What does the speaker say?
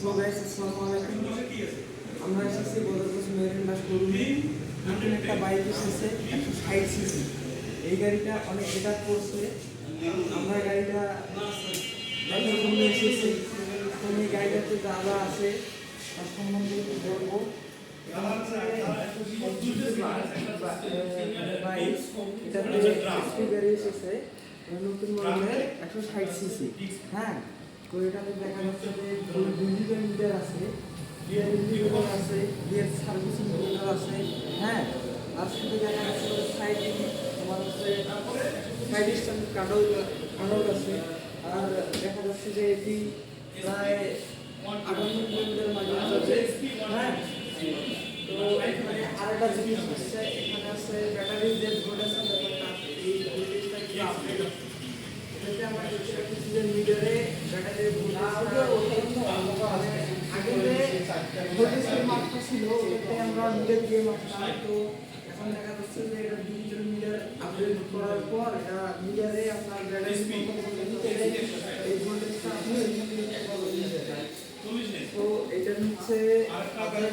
So guys আমরা bike এসেছে একশো ষাট সিসি এই গাড়িটা অনেক এটা করছে। আমরা গাড়িটা এই গাড়িটাতে যা আছে। তার সম্বন্ধে একটু বলব। নতুন মডেলের একশো ষাট সিসি। হ্যাঁ। তো এটাতে দেখা যাচ্ছে যে ডিজিটাল মিটার আছে বিয়ার ইন্ডিকেটর আছে, বিয়ার সার্ভিসিং মিটার আছে। হ্যাঁ আর সাথে দেখা যাচ্ছে সাইড তোমার হচ্ছে সাইড কার্ডও কার্ডও আছে। আর দেখা যাচ্ছে যে এটি প্রায় কিলোমিটার মাঝে চলছে হ্যাঁ তো এখানে জিনিস হচ্ছে, এখানে আছে ব্যাটারি যে এই ভোল্টেজটা একটু আপডেট আছে এটাতে আমরা আগে ছিল ওটাতে আমরা মিটার দিয়ে মাপতাম তো এখন দেখা যাচ্ছে যে এটা ডিজিটাল মিটার আপডেট করার পর এটা মিটারে আপনার এই ভোল্টেজটা আপনি তো এটা হচ্ছে আপনার